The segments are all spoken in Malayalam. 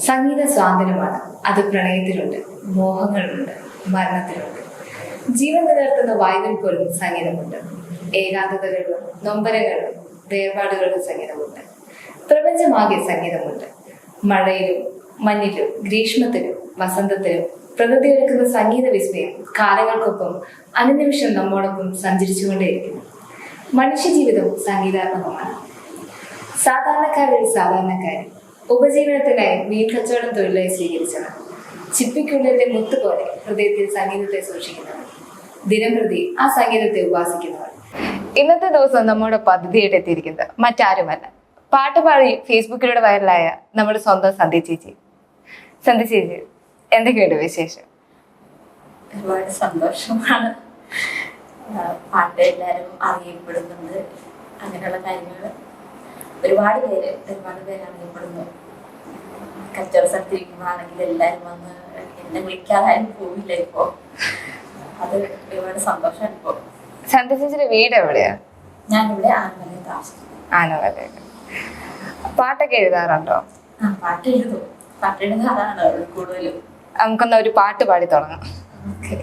സംഗീത സ്വാതന്ത്ര്യമാണ്. അത് പ്രണയത്തിലുണ്ട് മോഹങ്ങളുണ്ട് മരണത്തിലുണ്ട്. ജീവൻ നിലനിർത്തുന്ന വായുവിൽ പോലും സംഗീതമുണ്ട്. ഏകാന്തതകളും നൊമ്പരകളും വേർപാടുകളിലും സംഗീതമുണ്ട്. പ്രപഞ്ചമാകെ സംഗീതമുണ്ട്. മഴയിലും മഞ്ഞിലും ഗ്രീഷ്മത്തിലും വസന്തത്തിലും പ്രകൃതി ഒരുക്കുന്ന സംഗീത വിസ്മയം കാലങ്ങൾക്കൊപ്പം അനുനിമിഷം നമ്മോടൊപ്പം സഞ്ചരിച്ചുകൊണ്ടേയിരിക്കുന്നു. മനുഷ്യജീവിതം സംഗീതാത്മകമാണ്. സാധാരണക്കാരിൽ സാധാരണക്കാരി ഉപജീവനത്തിനായി മീൻ കച്ചവടം തൊഴിലായി സ്വീകരിച്ചവർ. ചിപ്പിക്കുള്ളിലെ മുത്ത് പോലെ ഹൃദയത്തിൽ സംഗീതത്തെ സൂക്ഷിക്കുന്നവർ. ദിനംപ്രതി ആ സംഗീതത്തെ ഉപാസിക്കുന്നവർ. ഇന്നത്തെ ദിവസം നമ്മുടെ പദ്ധതിയായിട്ട് എത്തിയിരിക്കുന്നത് മറ്റാരുമല്ല. പാട്ടുപാടി ഫേസ്ബുക്കിലൂടെ വൈറലായ നമ്മുടെ സ്വന്തം സന്ധ്യ ചേച്ചി. സന്ധ്യ ചേച്ചി എന്തൊക്കെയുണ്ട് വിശേഷം? ഒരുപാട് സന്തോഷമാണ്. പാട്ട് എല്ലാവരും അറിയപ്പെടുന്നുണ്ട്. അങ്ങനെയുള്ള കാര്യങ്ങൾ ഒരുപാട് പേര് ഒരുപാട് പേര് അറിയപ്പെടുന്നു കച്ചവട സ്ഥലത്തിരിക്കുമ്പോഴാണെങ്കിൽ എല്ലാവരും വന്ന് എന്നെ വിളിക്കാതായാലും പോവില്ല ഇപ്പോ. അത് ഒരുപാട് സന്തോഷം ഇപ്പോ. സന്ധ്യ വീട് എവിടെയാ? ഞാനിവിടെ ആനമലയിൽ താമസിക്കുന്നു. പാട്ടൊക്കെ എഴുതാറുണ്ടോ? ആ പാട്ട് എഴുതും. പാട്ട് എഴുതാറാണ് കൂടുതലും. നമുക്കൊന്ന് ഒരു പാട്ട് പാടി തുടങ്ങാം ഓക്കെ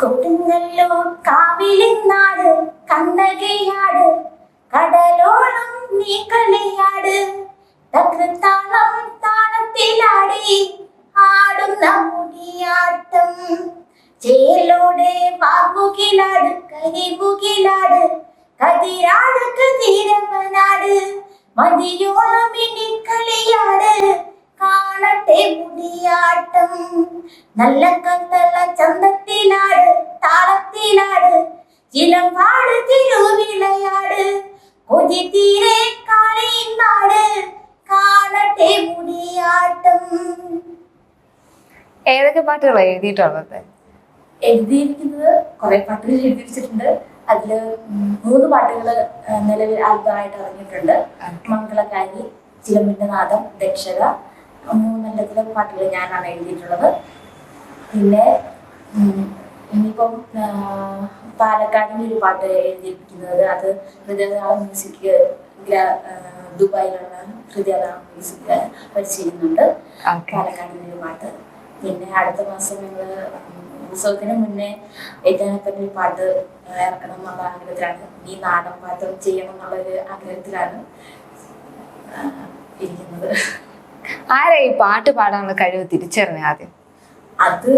കൊടുങ്ങല്ലൂർ കാവിലിന്നാട് കണ്ണകയാട് കടലോളം നീ കളിയാട് തകൃത്താളം താളത്തിലാടി ആടുന്ന മുടിയാട്ടം. ചേലോടെ വാർമുകിലാട് കരിമുകിലാട്. കതിരാട് കതിരവനാട്. മതിയോളം ഇനി കളിയാട്. കാണട്ടെ മുടിയാട്ടം. നല്ല കത്തള ചന്തത്തിലാട് താളത്തിലാട് ചിലമ്പാട് തിരുവിളയാട് കൊതി തീരെ കാളിനാട് കാണട്ടെ മുടിയാട്ടം. ഏതൊക്കെ പാട്ടുകളാണ് എഴുതിയിട്ടുള്ളത്? എഴുതിയിരിക്കുന്നത് കുറെ പാട്ടുകൾ എഴുതി വെച്ചിട്ടുണ്ട് അതിൽ മൂന്ന് പാട്ടുകൾ നിലവിൽ ആൽബമായിട്ട് ഇറങ്ങിയിട്ടുണ്ട്. മംഗളകാരി ചിലമ്പിന്റെ നാദം ദക്ഷക മൂന്നെണ്ണത്തിലെ പാട്ടുകൾ ഞാനാണ് എഴുതിയിട്ടുള്ളത്. പിന്നെ ഇനിയിപ്പം പാലക്കാടിന്റെ ഒരു പാട്ട് എഴുതിയിരിക്കുന്നത്. അത് ഹൃദയതാളം മ്യൂസിക് ദുബായിലുള്ള ഹൃദയതാളം മ്യൂസിക് പഠിച്ചിരുന്നുണ്ട് ചെയ്യുന്നുണ്ട് പാലക്കാടിന്റെ ഒരു പാട്ട്. പിന്നെ അടുത്ത മാസം ഞങ്ങൾ ഉത്സവത്തിന് മുന്നേ ഏറ്റവും ഒരു പാട്ട് ഇറക്കണം എന്നുള്ള ആഗ്രഹത്തിലാണ്. ഈ നാടൻ പാട്ടം ചെയ്യണം എന്നുള്ളൊരു ആഗ്രഹത്തിലാണ് ഇരിക്കുന്നത്. ആരാ ഈ പാട്ട് പാടാനുള്ള കഴിവ് തിരിച്ചറിഞ്ഞ ആദ്യം? അത്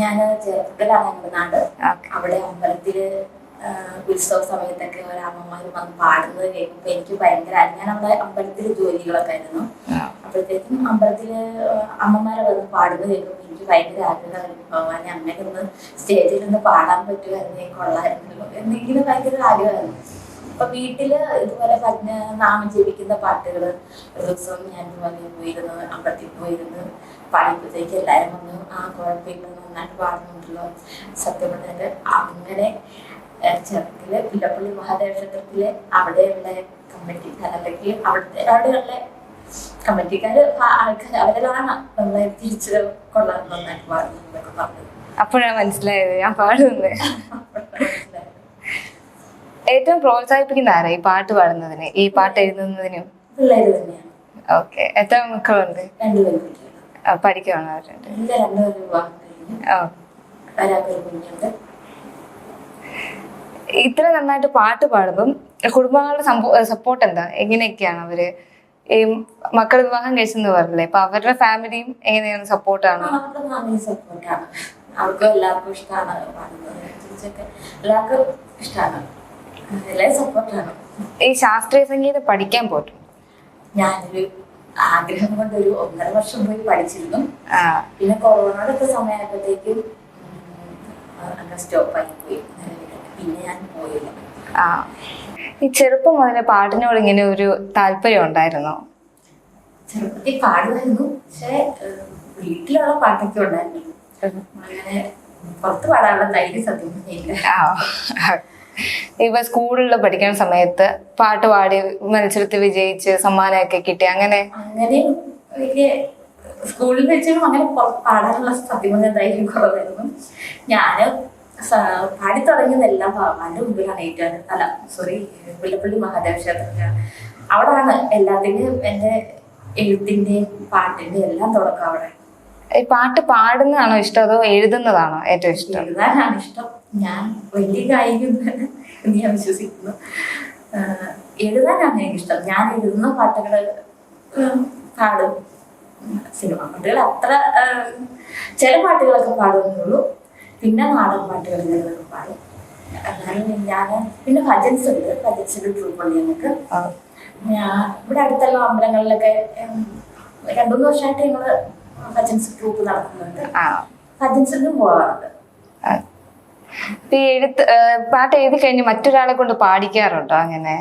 ഞാൻ ചെറുപ്പത്തിലാണ് എന്റെ നാട് ഓക്കെ. അവിടെ അമ്പലത്തിൽ ഉത്സവ സമയത്തൊക്കെ ഒരമ്മമാരും വന്ന് പാടുന്നത് കേൾക്കുമ്പോൾ എനിക്ക് ഭയങ്കര ഞാൻ അവിടെ അമ്പലത്തിൽ ജോലികളൊക്കെ ആയിരുന്നു. അപ്പോഴത്തേക്കും അമ്പലത്തിൽ അമ്മമാരെ വന്ന് പാടുന്നത് കേൾക്കുമ്പോൾ എനിക്ക് ഭയങ്കര ആഗ്രഹമായിരുന്നു ഭഗവാൻ അങ്ങനെ ഒന്ന് സ്റ്റേജിൽ നിന്ന് പാടാൻ പറ്റുമായിരുന്നേ കൊള്ളായിരുന്നല്ലോ എന്തെങ്കിലും ഭയങ്കര ആഗ്രഹമായിരുന്നു. അപ്പൊ വീട്ടിൽ ഇതുപോലെ നാമം ജപിക്കുന്ന പാട്ടുകൾ ഒരു ദിവസം ഞാൻ ഇതുപോലെ പോയിരുന്നു അമ്പലത്തിൽ പോയിരുന്നു. പാടിയപ്പോഴത്തേക്ക് എല്ലാവരും വന്നു. ആ കുഴപ്പമില്ല നന്നായിട്ട് പാടുന്നുണ്ടല്ലോ. സത്യം പറഞ്ഞാൽ അങ്ങനെ ചെറുപ്പത്തിൽ പുല്ലപ്പള്ളി മഹാദേവ ക്ഷേത്രത്തിലെ അവിടെയുള്ള കമ്മിറ്റിക്കാർ അല്ലെങ്കിൽ അവിടുത്തെ അവിടെയുള്ള കമ്മിറ്റിക്കാര് ആൾക്കാർ അവരിലാണ് നമ്മളെ തിരിച്ചു കൊള്ളാൻ നന്നായിട്ട് പാടുന്നു എന്നൊക്കെ അപ്പോഴാണ് മനസ്സിലായത് ഞാൻ പാടുന്നത്. ഏറ്റവും പ്രോത്സാഹിപ്പിക്കുന്ന ആരാ ഈ പാട്ട് പാടുന്നതിന്? ഈ പാട്ട് എഴുതുന്നതിനും? ഓക്കെ. എത്ര മക്കളുണ്ട്? പഠിക്കുകയാണോ അവരുണ്ട് ഇത്ര നന്നായിട്ട് പാട്ട് പാടുമ്പം കുടുംബങ്ങളുടെ സപ്പോർട്ട് എന്താ? എങ്ങനെയൊക്കെയാണ് അവർ? ഈ മക്കൾ വിവാഹം കഴിച്ചെന്ന് പറഞ്ഞില്ലേ? അപ്പൊ അവരുടെ ഫാമിലിയും എങ്ങനെയാണ് സപ്പോർട്ടാണോ എല്ലാവർക്കും ഇഷ്ടമാണ് എല്ലാവർക്കും ഇഷ്ടമാണ് സപ്പോർട്ടാണ് ഈ ശാസ്ത്രീയ സംഗീതം പഠിക്കാൻ പോയിട്ടും? ഞാനൊരു ആഗ്രഹം കൊണ്ട് ഒരു ഒന്നര വർഷം പോയി പഠിച്ചിരുന്നു. പിന്നെ കൊറോണയുടെ സമയത്തേക്കും സമയമായപ്പോഴത്തേക്കും അങ്ങനെ സ്റ്റോപ്പായി പോയി. പിന്നെ ഞാൻ പോയില്ല. ഈ ചെറുപ്പം മുതലേ പാട്ടിനോട് ഇങ്ങനെ ഒരു താല്പര്യം ഉണ്ടായിരുന്നോ? ചെറുപ്പത്തിൽ പാടുമായിരുന്നു. പക്ഷെ വീട്ടിലുള്ള പാട്ടൊക്കെ ഉണ്ടായിരുന്നു. അങ്ങനെ പുറത്ത് പാടാനുള്ള ധൈര്യം സത്യം ഇപ്പൊ സ്കൂളിൽ പഠിക്കുന്ന സമയത്ത് പാട്ട് പാടി മത്സരത്തിൽ വിജയിച്ച് സമ്മാനമൊക്കെ കിട്ടി. അങ്ങനെ അങ്ങനെ വലിയ സ്കൂളിൽ വെച്ചാലും അങ്ങനെ പാടാനുള്ള സത്യം പറഞ്ഞ ധൈര്യം കുറവായിരുന്നു. ഞാൻ സ- പാടി തുടങ്ങിയതെല്ലാം ഭഗവാന്റെ മുമ്പിലാണ് ഏറ്റവും അല്ല സോറി പുല്ലപ്പള്ളി മഹാദേവ ക്ഷേത്രത്തിലാണ്. അവിടാണ് എല്ലാത്തിന്റെയും എന്റെ എഴുത്തിന്റെയും പാട്ടിന്റെയും എല്ലാം തുടക്കം അവിടെ. ഈ പാട്ട് പാടുന്നതാണോ ഇഷ്ടം? അതോ എഴുതുന്നതാണോ ഏറ്റവും ഇഷ്ടം? എഴുതാനാണ് ഇഷ്ടം. ഞാൻ വലിയ ഗായികയൊന്നുമല്ല എന്ന് ഞാൻ വിശ്വസിക്കുന്നു. എഴുതാനാണ് എനിക്കിഷ്ടം. ഞാൻ എഴുതുന്ന പാട്ടുകൾ പാടും. സിനിമ പാട്ടുകൾ അത്ര ചില പാട്ടുകളൊക്കെ പാടുന്നുള്ളൂ. പിന്നെ നാടൻ പാട്ടുകൾ ഞാനൊക്കെ പാടും. അങ്ങനെ ഞാൻ പിന്നെ ഭജൻസ് ഉണ്ട്. ഭജൻസിന്റെ ട്രൂപ്പ് ഉണ്ട് ഞങ്ങൾക്ക്. ഞാൻ ഇവിടെ അടുത്തുള്ള അമ്പലങ്ങളിലൊക്കെ രണ്ടുമൂന്ന് രണ്ടു മൂന്ന് വർഷമായിട്ട് ഞങ്ങൾ ഭജൻസ് ട്രൂപ്പ് നടത്തുന്നുണ്ട്. ഭജൻസിനും പോകാറുണ്ട് ഈ എഴുത്ത് പാട്ട് എഴുതി കഴിഞ്ഞ് മറ്റൊരാളെ കൊണ്ട് പാടിക്കാറുണ്ടോ അങ്ങനെ?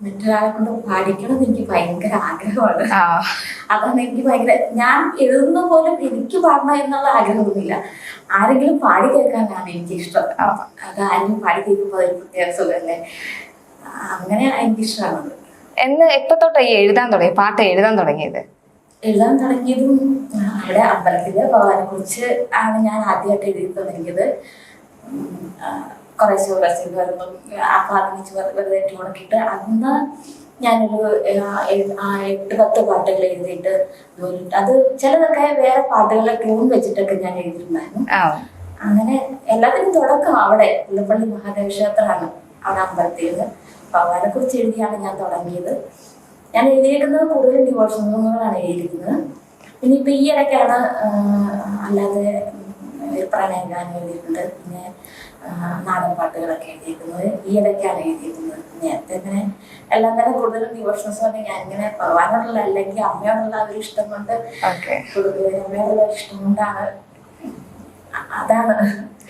മറ്റൊരാളെ കൊണ്ട് പാടിക്കണം എന്ന് എനിക്ക് ഭയങ്കര ആഗ്രഹമാണ്. അതാണ് എനിക്ക് ഭയങ്കര ഞാൻ എഴുതുന്ന പോലും എനിക്ക് പാടണം എന്നുള്ള ആഗ്രഹമൊന്നുമില്ല. ആരെങ്കിലും പാടി കേൾക്കാനാണ് എനിക്ക് ഇഷ്ടം. അത് ആരും പാടി കേൾക്കുമ്പോൾ അതൊരു പ്രത്യേക സുഖമല്ലേ? അങ്ങനെ എനിക്ക് ഇഷ്ടമാണ് എന്ന് എപ്പോ തൊട്ടാ ഈ എഴുതാൻ തുടങ്ങി പാട്ട് എഴുതാൻ തുടങ്ങിയത്? എഴുതാൻ തുടങ്ങിയതും അവിടെ അമ്പലത്തിലെ ഭഗവാനെ കുറിച്ച് ആണ് ഞാൻ ആദ്യമായിട്ട് എഴുതി തുടങ്ങിയത്. കുറേശ്ശെ കുറേശ്ശെ വരുമ്പം അപ്പൊ അതിനിച്ച് വെറുതെ ഇട്ട് ഉണക്കിയിട്ട് അന്ന് ഞാനൊരു എട്ട് പത്ത് പാട്ടുകൾ എഴുതിയിട്ട് അത് ചിലതൊക്കെ വേറെ പാട്ടുകളെ ട്യൂൺ വെച്ചിട്ടൊക്കെ ഞാൻ എഴുതിയിട്ടുണ്ടായിരുന്നു. അങ്ങനെ എല്ലാത്തിനും തുടക്കം അവിടെ പുല്ലപ്പള്ളി മഹാദേവ ക്ഷേത്രമാണ് അവിടെ അമ്പലത്തിൽ ഭഗവാനെ കുറിച്ച് എഴുതിയാണ് ഞാൻ തുടങ്ങിയത്. ഞാൻ എഴുതിയിരിക്കുന്നത് കൂടുതലും സോങ്ങുകളാണ് എഴുതിയിരിക്കുന്നത്. പിന്നെ ഇപ്പൊ ഈ ഇടയ്ക്കാണ് അല്ലാതെ ഒരു പ്രണയഗാനം എഴുതിയിട്ടുണ്ട്. പിന്നെ നാടൻ പാട്ടുകളൊക്കെ എഴുതിയിരിക്കുന്നത് ഈ ഇടയ്ക്കാണ് എഴുതിയിരിക്കുന്നത് നേരത്തെ ഇങ്ങനെ എല്ലാം തന്നെ കൂടുതലും ഡിവോഷൻസ് പറഞ്ഞാൽ ഞാൻ ഇങ്ങനെ ഭഗവാനോടുള്ള അല്ലെങ്കിൽ അമ്മയോടുള്ള ഒരു ഇഷ്ടം കൊണ്ട് അമ്മയോടുള്ള ഇഷ്ടം കൊണ്ടാണ്. അതാണ്.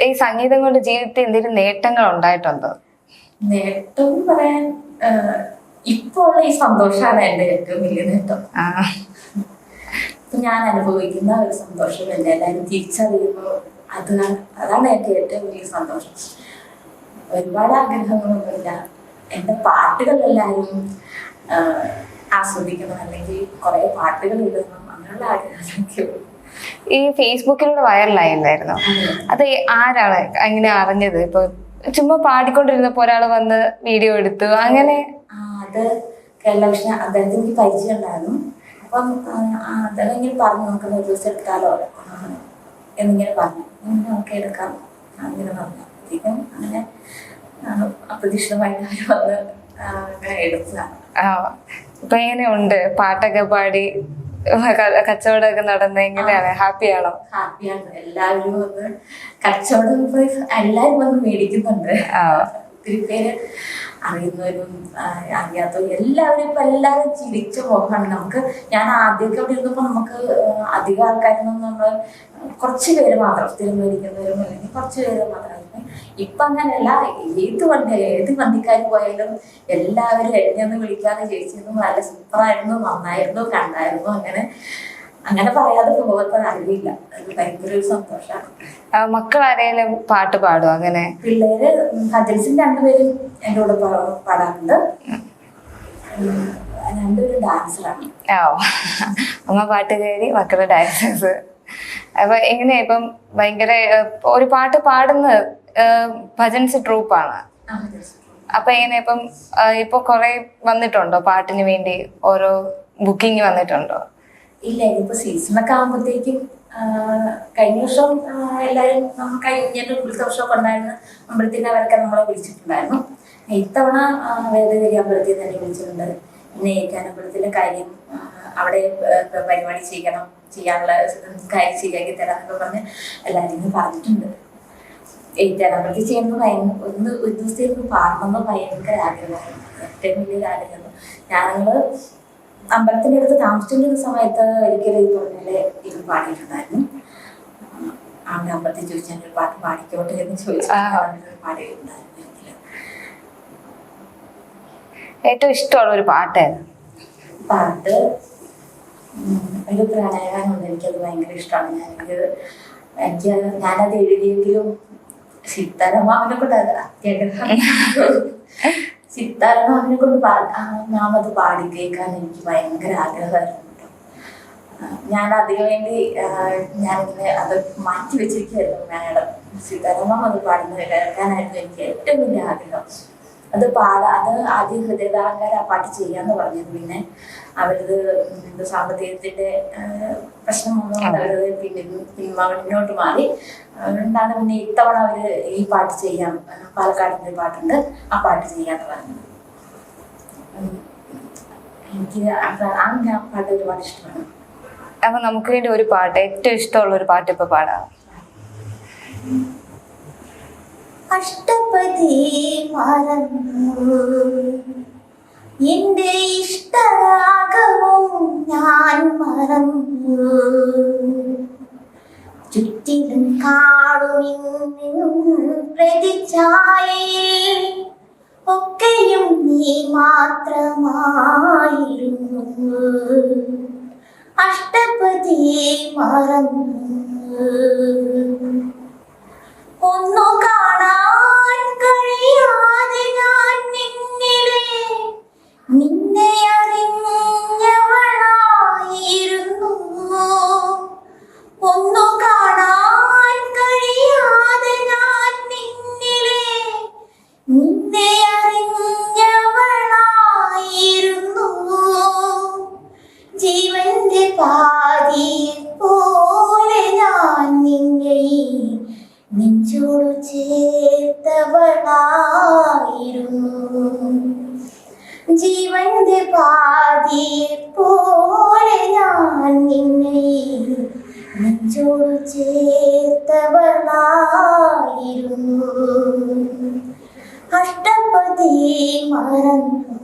ഈ സംഗീതം കൊണ്ട് ജീവിതത്തിൽ എന്തെങ്കിലും നേട്ടങ്ങൾ ഉണ്ടായിട്ടുണ്ടോ? നേട്ടം പറയാൻ ഇപ്പൊ ഉള്ള ഈ സന്തോഷമാണ് എന്റെ ഏറ്റവും വലിയ നേട്ടം. ഞാൻ അനുഭവിക്കുന്ന ഒരു സന്തോഷം എന്നെ എല്ലാവരും തിരിച്ചറിയുന്നു അതാണ് അതാണ് എന്റെ ഏറ്റവും വലിയ സന്തോഷം. ഒരുപാട് ആഗ്രഹങ്ങളൊന്നുമില്ല. എന്റെ പാട്ടുകൾ എല്ലാവരും ആസ്വദിക്കണം അല്ലെങ്കിൽ കുറെ പാട്ടുകൾ എഴുതണം അങ്ങനെയുള്ള ആഗ്രഹങ്ങളൊക്കെ. ഈ ഫേസ്ബുക്കിലൂടെ വൈറലായില്ലായിരുന്നോ? അത്. ആരാണ് അങ്ങനെ അറിഞ്ഞത്? ഇപ്പൊ ചുമ്മാ പാടിക്കൊണ്ടിരുന്നപ്പോ ഒരാൾ വന്ന് വീഡിയോ എടുത്തു അങ്ങനെ? അത് കേരളവിഷ്ണു അദ്ദേഹത്തിന് എനിക്ക് പരിചയം ഉണ്ടായിരുന്നു. അപ്പം അദ്ദേഹം ഇങ്ങനെ പറഞ്ഞു നമുക്ക് ഒരു ദിവസം എടുത്താലോ? എന്നിങ്ങനെ പറഞ്ഞു. നമുക്ക് എടുക്കാം. അങ്ങനെ പറഞ്ഞു. അധികം അങ്ങനെ അപ്രതീക്ഷിതമായിട്ട് അവർ വന്ന് എടുത്തതാണ് ഇപ്പൊ എങ്ങനെയുണ്ട് പാട്ടൊക്കെ പാടി കച്ചവടമൊക്കെ നടന്ന എങ്ങനെയാണ് ഹാപ്പിയാണോ ഹാപ്പിയാണ്. എല്ലാവരും വന്ന് കച്ചവടം പോയി എല്ലാവരും വന്ന് മേടിക്കുന്നുണ്ട്. ഒത്തിരി പേര് അറിയുന്നവരും അറിയാത്തവരും എല്ലാവരും ഇപ്പൊ എല്ലാവരും ചിരിച്ച പോകാണ് നമുക്ക് ഞാൻ ആദ്യമൊക്കെ അവിടെ ഇരുന്നപ്പോ നമുക്ക് അധികം ആൾക്കാരൊന്നും നമ്മൾ കുറച്ച് പേര് മാത്രം സ്ഥിരം മേടിക്കുന്നവരും അല്ലെങ്കിൽ കുറച്ച് പേര് മാത്രമായിരുന്നു. ഇപ്പൊ അങ്ങനെയല്ല. ഏത് വണ്ടി ഏത് വണ്ടിക്കാർ പോയാലും എല്ലാവരും എന്നെ ഒന്ന് വിളിക്കാതെ ചേച്ചിയൊന്നും നല്ല സൂപ്പറായിരുന്നു നന്നായിരുന്നു കണ്ടായിരുന്നു അങ്ങനെ. അങ്ങനെ പറയാതെ പോകാത്ത അറിയില്ല അത് ഭയങ്കര ഒരു സന്തോഷമാണ് മക്കൾ ആരെങ്കിലും പാട്ട് പാടും അങ്ങനെ? പിള്ളേര് ഹജൽസിന് രണ്ടുപേരും എന്റെ കൂടെ പാടാറുണ്ട്. അമ്മ രണ്ടുപേരും ഡാൻസറാണ്. അമ്മ പാട്ടുകാരി മക്കൾ ഡാൻസേഴ്സ്. അപ്പൊ എങ്ങനെയാ ഇപ്പം ഭയങ്കര ഒരു പാട്ട് പാടുന്ന ഭജൻസ് ട്രൂപ്പാണ്. അപ്പൊ എങ്ങനെയാ ഇപ്പം ഇപ്പൊ കൊറേ വന്നിട്ടുണ്ടോ പാട്ടിന് വേണ്ടി? ഓരോ ബുക്കിംഗ് വന്നിട്ടുണ്ടോ? ഇല്ല ഇനിയിപ്പോ സീസണൊക്കെ ആകുമ്പോഴത്തേക്കും കഴിഞ്ഞ വർഷം എല്ലാവരും കഴിഞ്ഞ ഇപ്പോഴത്തെ വർഷമൊക്കെ ഉണ്ടായിരുന്നു. അമ്പലത്തിന്റെ അവരൊക്കെ നമ്മളെ വിളിച്ചിട്ടുണ്ടായിരുന്നു. ഇത്തവണ വേദഗിരി അമ്പലത്തിൽ തന്നെ വിളിച്ചിട്ടുണ്ട്. പിന്നെ ഏറ്റാനമ്പലത്തിന്റെ കാര്യം അവിടെ പരിപാടി ചെയ്യണം ചെയ്യാനുള്ള കാര്യം ശരിയാക്കി തരാന്നൊക്കെ പറഞ്ഞ് എല്ലാവരും പറഞ്ഞിട്ടുണ്ട്. ഏറ്റാനമ്പലത്തിൽ ചെയ്യുന്നത് ഭയങ്കര ഒന്ന് ഒരു ദിവസത്തേക്ക് പാടണമെന്ന് ഭയങ്കര ആഗ്രഹമായിരുന്നു. ഏറ്റവും വലിയൊരു ആഗ്രഹം. ഞങ്ങൾ അമ്പലത്തിന്റെ അടുത്ത് താമസിച്ചിരുന്ന സമയത്ത് ഒരിക്കലും ഈ പറഞ്ഞാൽ ഇത് പാടിയിട്ടുണ്ടായിരുന്നു അവിടെ അമ്പലത്തിൽ ചോദിച്ചാൽ ഒരു പാട്ട് പാടിക്കോട്ടെ എന്ന് ചോദിച്ചു. പാടിയിട്ടുണ്ടായിരുന്നു ഏറ്റവും ഇഷ്ടമുള്ള ഒരു പാട്ട് പാട്ട് ഒരു പ്രണയഗാനമുണ്ട് എനിക്കത് ഭയങ്കര ഇഷ്ടമാണ്. ഞാൻ എനിക്ക് എനിക്ക് ഞാനത് എഴുതിയെങ്കിലും സീതാരാമാവിനെ കൊണ്ട് അത് അത്യാഗ്രഹം. സീതാരാമാവിനെ കൊണ്ട് നാം അത് പാടി കേൾക്കാൻ എനിക്ക് ഭയങ്കര ആഗ്രഹമായിരുന്നു. ഞാൻ അതിനു വേണ്ടി ഞാൻ അത് മാറ്റി വെച്ചിരിക്കുകയായിരുന്നു. മാഡം സീതാരാമം അത് പാടുന്നത് കേൾക്കാനായിരുന്നു എനിക്ക് ഏറ്റവും വലിയ ആഗ്രഹം. അത് പാടാ അത് ആദ്യം ഹൃദയതാഹങ്കാര ആ പാട്ട് ചെയ്യാന്ന് പറഞ്ഞത്. പിന്നെ അവരത് സാമ്പത്തികത്തിന്റെ പ്രശ്നം വന്നുകൊണ്ട് അവരത് പിന്നെ മുന്നോട്ട് മാറി. അതുകൊണ്ടാണ് പിന്നെ ഇത്തവണ അവർ ഈ പാട്ട് ചെയ്യാം. പാലക്കാടിന്റെ പാട്ടുണ്ട്. ആ പാട്ട് ചെയ്യാന്ന് പറഞ്ഞത്. എനിക്ക് ആ ആ ആ പാട്ട് ഒരുപാട് ഇഷ്ടമാണ്. അപ്പൊ നമുക്ക് വേണ്ടി ഒരു പാട്ട് ഏറ്റവും ഇഷ്ടമുള്ള ഒരു പാട്ട് ഇപ്പൊ പാടാം. അഷ്ടപതി മറന്നു. എന്റെ ഇഷ്ടരാഗവും ഞാൻ മറന്നു. ചുറ്റിലും കാടുമിന്നും പ്രതിച്ഛായേ. ഒക്കെയും നീ മാത്രമായിരുന്നു. അഷ്ടപതി മറന്നു. ഒന്നു കാണാൻ കഴിയാതെ ഞാൻ നിന്നെ അറിഞ്ഞവളായിരുന്നു ഒന്നു മറന്നു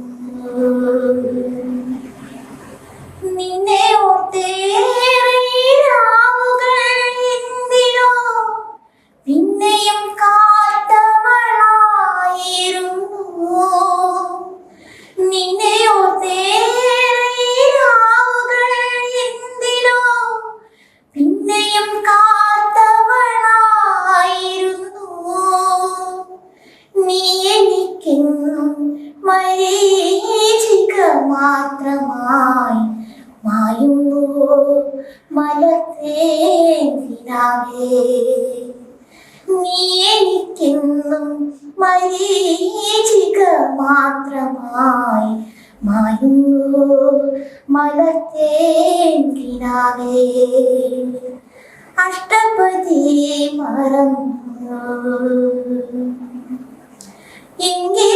മലത്തേന്തിനാകെ നീ എനിക്കെന്നും മരീചിക മാത്രമായി മായുന്നു. മലത്തേന്തിനാകേ അഷ്ടപതി മറന്നു. എങ്കിലും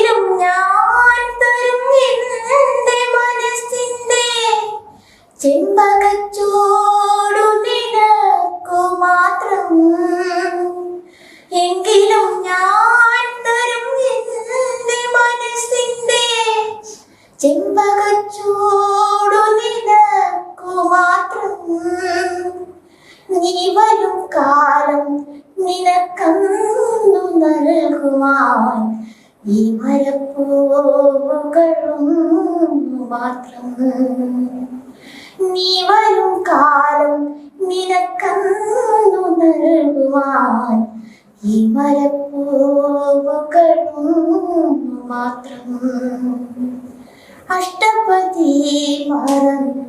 നൽകുവാൻ ഈ മരപ്പൂവുകളും മാത്രം. നീ വരും കാലം നിനക്കന്നു നൽകുവാൻ ഈ മരപ്പൂവുകളും മാത്രം. അഷ്ടപതി മറന്നു.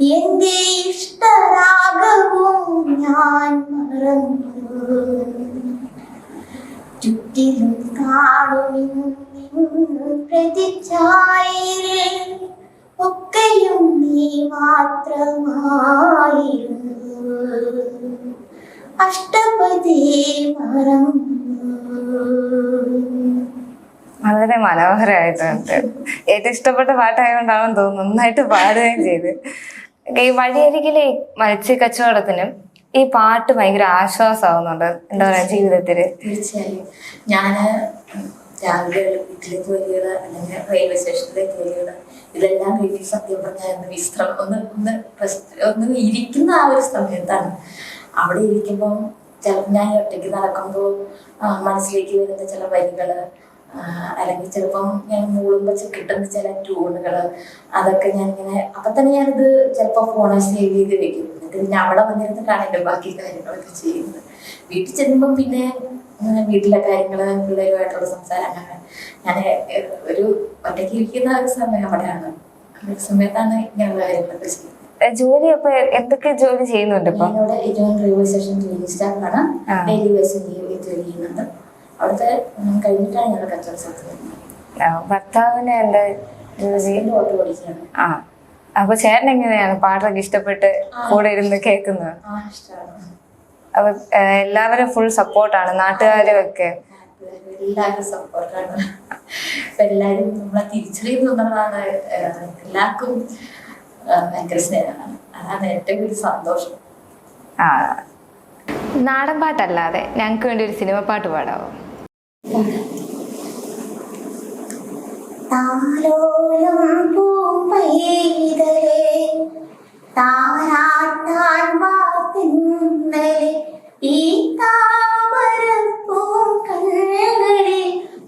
എന്റെ ഇഷ്ടരാഗവും ഞാൻ മറന്നു. ചുറ്റിലും കാണും പ്രതിച്ഛായയിൽ ഒക്കെയും നീ മാത്രമായിരുന്നു. അഷ്ടപതി വളരെ മനോഹരമായിട്ടുണ്ട്. ഏറ്റവും ഇഷ്ടപ്പെട്ട പാട്ടായതുകൊണ്ടാണെന്ന് തോന്നുന്നു. നന്നായിട്ട് പാടുകയും ചെയ്ത്. ഈ വഴിയരികിലെ മത്സ്യ കച്ചവടത്തിനും ഈ പാട്ട് ഭയങ്കര ആശ്വാസമാവുന്നുണ്ട് എന്താ പറയാ ജീവിതത്തിൽ? തീർച്ചയായും. ഞാൻ രാവിലെ വീട്ടിലെ ജോലികൾ അല്ലെങ്കിൽ റെയിൽവേ സ്റ്റേഷനിലെ ജോലികൾ ഇതെല്ലാം വീട്ടിൽ സത്യം പറഞ്ഞാൽ ഒന്ന് വിശ്രമം ഒന്ന് ഒന്ന് ഒന്ന് ഇരിക്കുന്ന ആ ഒരു സമയത്താണ്. അവിടെ ഇരിക്കുമ്പോൾ ചില ഞാൻ ഒറ്റയ്ക്ക് നടക്കുമ്പോൾ മനസ്സിലേക്ക് വരുന്ന ചില വരികൾ അല്ലെങ്കിൽ ചിലപ്പം ഞാൻ മൂളുമ്പോൾ കിട്ടുന്ന ചില ട്യൂണുകൾ അതൊക്കെ ഞാൻ ഇങ്ങനെ അപ്പം തന്നെ ഞാനിത് ചിലപ്പോൾ ഫോണിൽ സേവ് ചെയ്ത് വെക്കും. എന്നിട്ട് പിന്നെ അവിടെ വന്നിരുന്നിട്ടാണ് എന്റെ ബാക്കി കാര്യങ്ങളൊക്കെ ചെയ്യുന്നത്. വീട്ടിൽ ചെല്ലുമ്പം പിന്നെ വീട്ടിലെ കാര്യങ്ങൾ പിള്ളേരുമായിട്ടുള്ള സംസാരം അങ്ങനെ ഞാൻ ഒരു ഒറ്റയ്ക്ക് ഇരിക്കുന്ന ഒരു സമയം അവിടെയാണ്. ആ സമയത്താണ് ഞാൻ കാര്യങ്ങളൊക്കെ ചെയ്യുന്നത്. ജോലി അപ്പൊ എന്തൊക്കെ ജോലി ചെയ്യുന്നുണ്ട് ഇപ്പൊ? ഇവിടെ ഏറ്റവും റെയിൽവേ സ്റ്റേഷൻ ജോലി സ്റ്റാഫാണ്. ഡെയിലി ബേസിൽ ജോലി ചെയ്യുന്നുണ്ട് അവിടുത്തെ കഴിഞ്ഞിട്ടാണ് ഞങ്ങൾ കച്ചവട സ്ഥലത്ത് ഭർത്താവിന് ഓടിക്കുകയാണ് ആ അപ്പൊ ചേട്ടൻ എങ്ങനെയാണ് പാട്ടൊക്കെ ഇഷ്ടപ്പെട്ട് കൂടെ ഇരുന്ന് കേൾക്കുന്നത്? അപ്പൊ എല്ലാവരും ഫുൾ സപ്പോർട്ടാണ് നാട്ടുകാരും ഒക്കെ എല്ലാവരും സപ്പോർട്ടാണ് എല്ലാവരും നമ്മളെ എല്ലാവർക്കും ഏഹ്, ഭയങ്കര സ്നേഹമാണ്. അതാണ് ഏറ്റവും വലിയ സന്തോഷം. ആ. നാടൻ പാട്ടല്ലാതെ ഞങ്ങൾക്ക് വേണ്ടി ഒരു സിനിമ പാട്ട് പാടാവോ? താലോലം പൂമ്പൈതലേ താരാട്ടാൻ വാർത്തിന്നലെ ഈ താമര കണ്ണുകളിൽ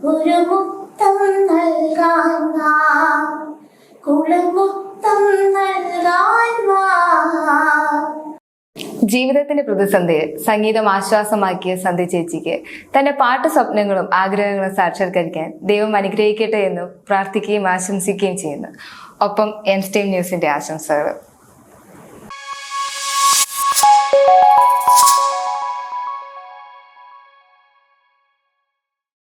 ഒരു മുത്തം നൽകാൻ കുളിമുത്തം ജീവിതത്തിന്റെ പ്രതിസന്ധിയെ സംഗീതം ആശ്വാസമാക്കിയ സന്ധ്യ ചേച്ചിക്ക് തന്റെ പാട്ട് സ്വപ്നങ്ങളും ആഗ്രഹങ്ങളും സാക്ഷാത്കരിക്കാൻ ദൈവം അനുഗ്രഹിക്കട്ടെ എന്നും പ്രാർത്ഥിക്കുകയും ആശംസിക്കുകയും ചെയ്യുന്നു. ഒപ്പം എൻസ്റ്റീം ന്യൂസിന്റെ ആശംസകൾ